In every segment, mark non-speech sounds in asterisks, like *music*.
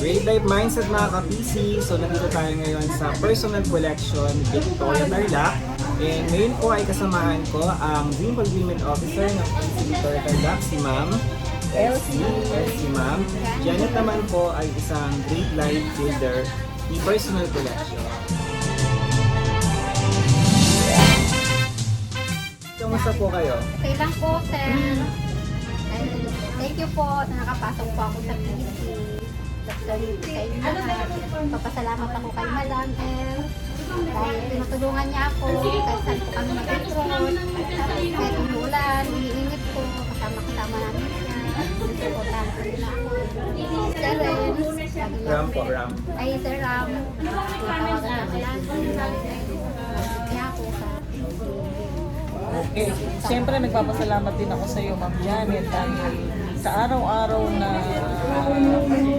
Great Life Mindset mga ka-PC. So nandito tayo ngayon sa personal collection Victoria Tarlac. And ngayon po ay kasamahan ko ang Dream Fulfillment Officer ng PC Victoria Tarlac, si Ma'am Elsie. Elsie Ma'am. Janet naman po ay isang Great Life Builder ni Personal Collection. Kamusta po kayo? Okay lang po, sir. And thank you po na nakapasok po ako sa PC. Lahat. Papasalamat ako kay Madam El. Dahil tinutulungan niya ako kahit saan po kami mag-enroll. Kahit umulan, iniinit po, kasama-kasama namin siya. Nasuportahan ko nila ako. Sir Renz, niya Ram ako- po, Ram. Ay, Sir Ram, natawagan ako lagi. Kaya ako sa Eh, Siyempre, nagpapasalamat din ako sa iyo, Ma'am Janet, dahil sa araw-araw na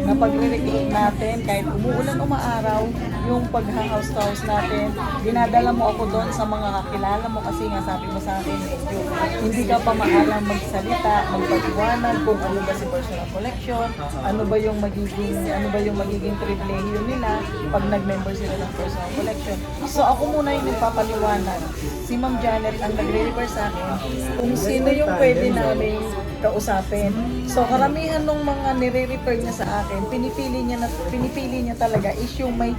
na pagre-recruit natin, kahit umuulan o maaraw, yung pag-house to house natin, dinadala mo ako doon sa mga kakilala mo kasi nga sabi mo sa akin, medyo hindi ka pa maalam magsalita, magpaliwanag kung ano ba si personal collection, ano ba yung magiging ano ba yung magiging privilege nila pag nag-member sila ng personal collection. So ako muna yung nagpapaliwanag. Si Ma'am Janet ang nagre-refer sa akin kung sino yung pwede namin kausapin. So karamihan ng mga nire-refer niya sa akin, pinipili niya na pinipili niya talaga is yung may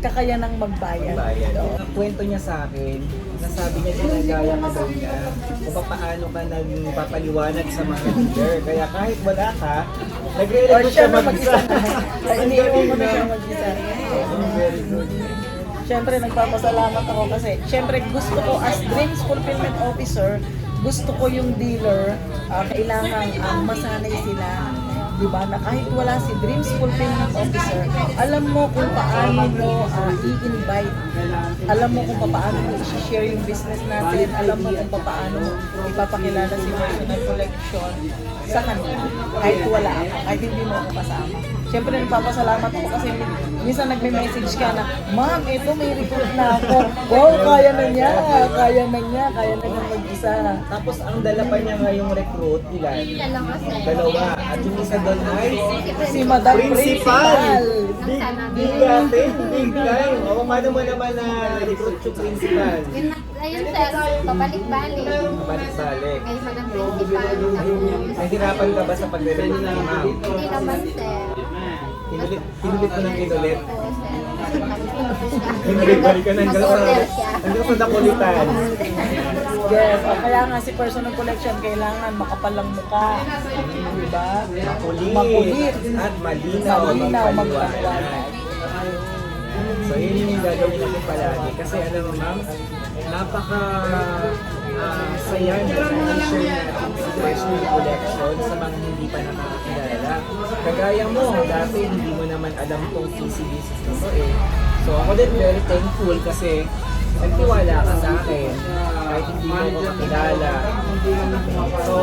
kakayanang magbayad. Bayan. So, kwento niya sa akin, nasabi niya ginagaya ka daw niya kung paano ka nagpapaliwanag sa mga leader. Kaya kahit wala ka, or nagre-recruit *laughs* siya mag-isa. iniiwan mo na siya mag-isa. Very good. Siyempre, nagpapasalamat ako kasi, siyempre, gusto ko as Dreams Fulfillment Officer, gusto ko yung dealer, ah, kailangan ang masanay sila. Di ba? Na kahit wala si Dreams Fulfillment Officer, alam mo kung paano mo ah, i-invite. Alam mo kung paano mo i-share yung business natin. Alam mo kung paano mo ipapakilala si personal collection sa kanila. Kahit wala ako, kahit hindi mo ako kasama. Siyempre, nagpapasalamat ako kasi minsan nagme-message ka na, Ma'am, ito may recruit na ako. Wow, kaya na niya, kaya na niya, kaya na niya mag-isa. Tapos ang dala pa niya ngayong recruit, ilan? dalawa. At yung isa doon ay Si Madam Principal! Big, big big time. O, paano mo naman na recruit yung principal? Ayun sir, pabalik-balik. Balik-balik. Kay Madam Principal, tapos Nahirapan ka ba sa pagre-recruit ng ma'am? hindi naman sir. Pinulit, pinulit mo ng pinulit. Oo sir. Pinalik-balik ka ng siya. Hanggang sa nakulitan. Yes, o kaya nga si personal collection, kailangan makapal ang mukha. Di ba? Makulit. Makulit. At malinaw. Malinaw, magpaliwanag. So yun yung gagawin natin palagi. Kasi alam mo ma'am, napaka ah, saya na i-share natin sa personal collection sa mga hindi pa nakakilala. Kagaya mo, dati hindi mo naman alam tong PC business na eh. So ako din very thankful kasi nagtiwala ka sa akin kahit hindi mo ako kakilala. So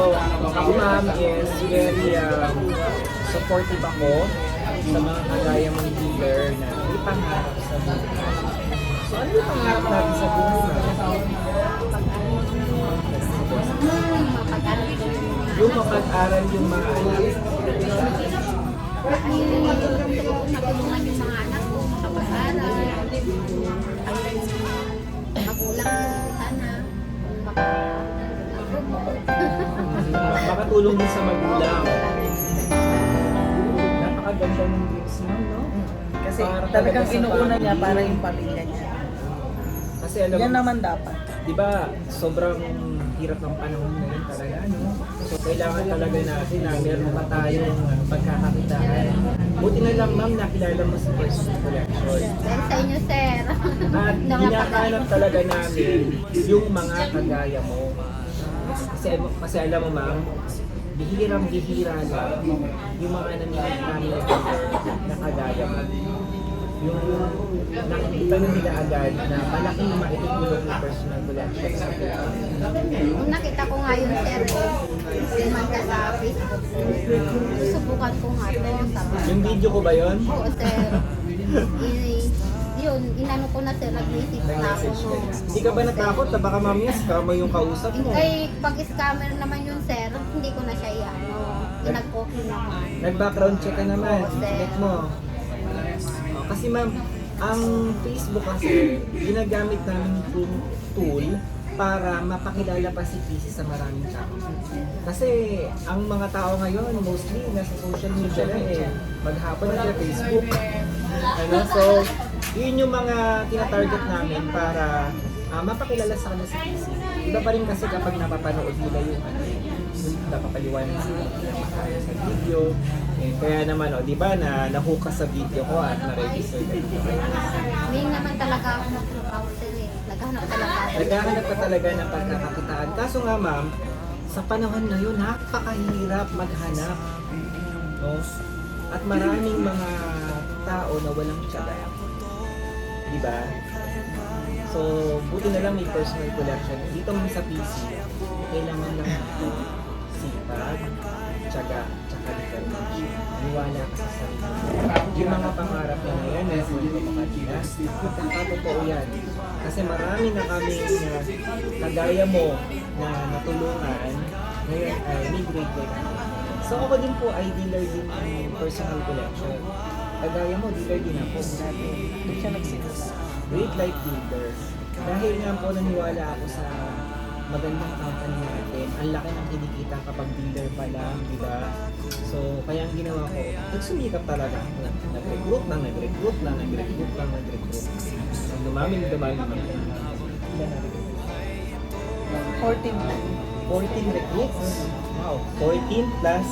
ako ma'am is very um, supportive ako sa mga kagaya mong dealer na may pangarap sa buhay. So ano yung pangarap natin sa buhay. Yung mapag-aral yung mga anak. Matulungan yung mga anak ko, makapag-aral. Ay, magulang ko sana. Makatulong din sa magulang. Napakaganda ng mo, no? Kasi Para talagang talaga sa inuuna niya family. para yung pamilya niya. Kasi alam Yan mo, naman dapat. di ba, sobrang hirap ng panahon ngayon talaga, no? So, kailangan talaga natin na meron pa tayong uh, pagkakakitaan. Buti na lang, ma'am, nakilala mo si Personal Collection. Dahil sa inyo, sir. At *laughs* hinahanap talaga namin yung mga kagaya mo. Kasi, kasi alam mo, ma'am, bihirang bihira lang yung mga namimili na kagaya mo. Yung nakikita na nila agad na malaking maitutulong ng personal collection sa Pilipinas. Nung nakita ko nga yun, sir, naman ka sa Facebook ko. Susubukan ko nga to sa Yung video ko ba yon? Oo, sir. I- yun, inano ko na sir, nag-message na ako. Na. Hindi ka ba natakot na baka mamaya scammer yung kausap mo? Ay, pag scammer naman yun, sir, hindi ko na siya iano. nag-okay naman. Nag-background check ka naman. Check mo. Kasi ma'am, ang Facebook kasi, ginagamit namin yung tool para mapakilala pa si PC sa maraming tao. Kasi ang mga tao ngayon, mostly nasa social media na eh. Maghapon na sa Facebook. Ano? So, yun yung mga tinatarget namin para ah, mapakilala sa kanila si PC. Iba pa rin kasi kapag napapanood nila yung ano, yung napapaliwanag sila sa video. Eh, kaya naman, oh, di ba, na nahook ka sa video ko at na-register ka dito. May naman talaga ako sir eh. Naghanap talaga. Naghahanap ka talaga ng pagkakakitaan. Kaso nga ma'am, sa panahon ngayon, napakahirap maghanap. No? At maraming mga tao na walang tiyaga. Di ba? So, buti na lang may personal collection. Dito mo sa PC, kailangan lang sipag, tiyaga, tsaka determination. Niwala ka sa sarili. Yung mga pangarap na yan, na sabi ko pa kanina, nakakatotoo yan. Kasi marami na kami na kagaya mo na natulungan, ngayon ay may grade ako. So ako din po ay dealer din ng personal collection. Kagaya mo, dealer din ako. Dati, Doon siya nagsimula. Great Life Builder. Dahil nga po naniwala ako sa magandang company natin. Ang laki ng kinikita kapag dealer pa lang, di ba? So, kaya ang ginawa ko, nagsumikap talaga. Nag-recruit lang, nag-recruit lang, nag-recruit lang, nag-recruit. So, dumami, dumami. Ilan na recruit? 14 lang. 14 recruits. Wow, 14 plus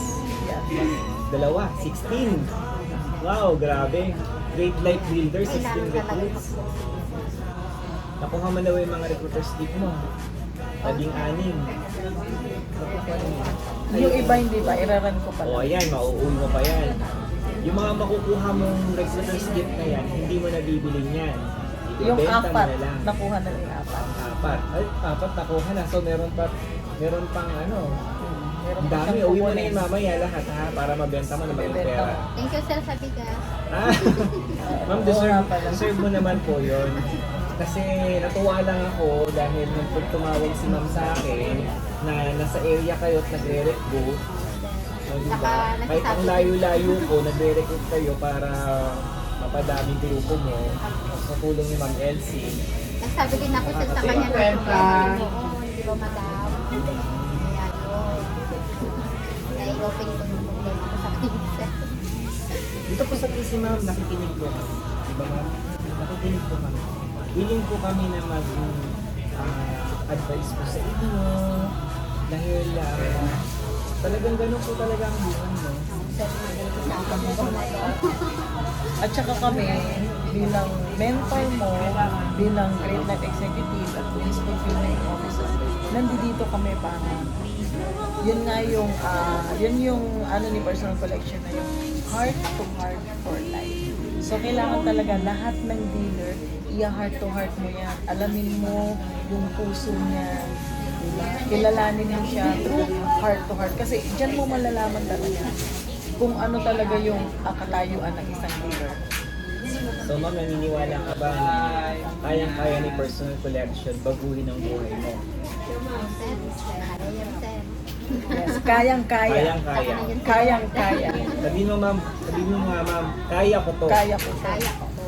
dalawa, 16. Wow, grabe. Great Life Builder, 16 Kailangan talaga recruits. Nakuha mo daw yung mga recruiter slip mo. Naging anim. Yung iba hindi pa, iraran ko pa O lang. ayan, mauuwi mo pa yan. Yung mga makukuha mong recruiter slip na yan, hindi mo nabibili niyan. Yung apat, na lang. nakuha na yung apat. Apat. Ay, apat nakuha na. So meron pa, meron pang ano, Meron ang pa dami. Uwi mo na yun mamaya lahat ha, para mabenta mo na maging pera. Thank you sir sa bigas. Ah, *laughs* Ma'am, deserve, pala. deserve mo naman po yun. Kasi natuwa lang ako dahil nung pag tumawag si ma'am sa akin na nasa area kayo at nagre-recruit. So, di Saka? Kahit ang nagsasabi- layo-layo ko, nagre-recruit kayo para mapadami grupo mo sa tulong ni Ma'am Elsie. Nagsabi din ako sir sa kanya na Kwenta. Oo, di ba madam? Ayan, yun. Nai-open ko yung problema ko sa kanya. Dito po sa PC ma'am, nakikinig po kami. Di ba ma'am? Nakikinig po kami. Willing po kami na mag ah, advice po sa inyo. Dahil ah, talagang ganun po talaga ang buhay, no? At saka kami, bilang mentor mo, bilang Great Life Executive at Police Fulfillment Officer, nandito kami para yun nga yung ah, yun yung ano ni personal collection na yung heart to heart for life. So kailangan talaga lahat ng dealer, iya heart to heart mo yan. Alamin mo yung puso niya. Diba? Kilalanin mo siya through heart to heart. Kasi dyan mo malalaman talaga kung ano talaga yung ah, katayuan ng isang dealer. So ma'am, naniniwala ka ba na kayang-kaya ni personal collection baguhin ang buhay mo? Kaya. Yes, kayang-kaya. Kayang-kaya. Kayang-kaya. Sabihin mo ma'am, sabihin mo nga ma'am, kaya ko to. Kaya ko. to. Kaya ko po.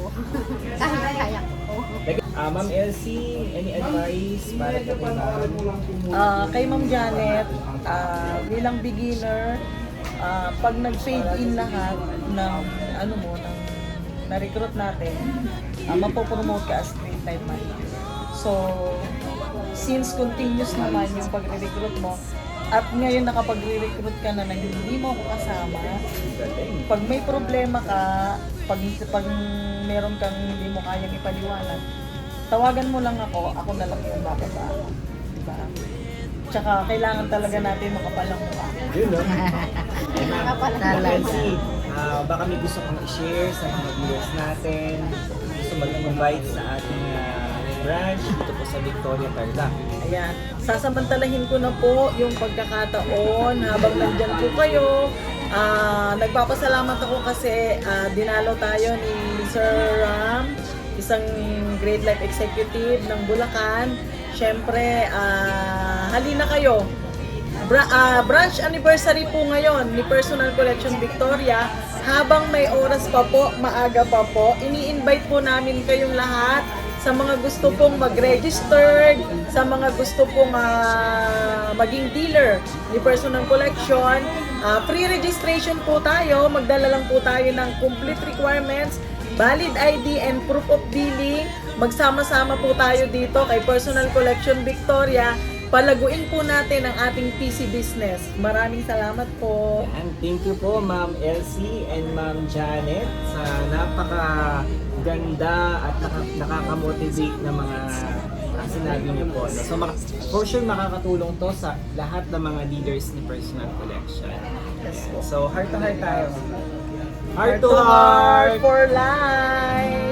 Kahit kaya ko po. Ah, ma'am Elsie, any advice para kay ma'am? Ah, kay Ma'am Janet, ah, bilang beginner, ah, pag nag-fade in lahat ng ano mo, ng na-recruit natin, uh, mapopromote ka as grade time manager. So, since continuous naman yung pagre-recruit mo, at ngayon nakapag-recruit ka na na hindi mo ako kasama, pag may problema ka, pag, pag meron kang hindi mo kayang ipaliwanag, tawagan mo lang ako, ako na lang yung bababa. Diba? Tsaka kailangan talaga natin makapalang mukha. Yun, no? Nakapala Ma'am Elsie, ah, baka may gusto kong i-share sa mga viewers natin. Gusto mag-invite sa ating ah, branch dito po sa Victoria, Tarlac. Ayan. Sasamantalahin ko na po yung pagkakataon habang nandyan po kayo. Ah, nagpapasalamat ako kasi ah, dinalo tayo ni Sir Ram, isang Great Life Executive ng Bulacan. Siyempre, ah, halina kayo. bra- ah, branch anniversary po ngayon ni Personal Collection Victoria. Habang may oras pa po, maaga pa po, ini-invite po namin kayong lahat sa mga gusto pong mag-registered, sa mga gusto pong ah, maging dealer ni Personal Collection. Ah, free registration po tayo, magdala lang po tayo ng complete requirements, valid ID and proof of billing. Magsama-sama po tayo dito kay Personal Collection Victoria. Palaguin po natin ang ating PC business. Maraming salamat po. And thank you po Ma'am Elsie and Ma'am Janet sa napaka ganda at naka- nakaka-motivate na mga uh, sinabi niyo po. No? So mak- for sure makakatulong to sa lahat ng mga leaders ni Personal Collection. Ayan. So heart to heart tayo. Heart to heart! for life!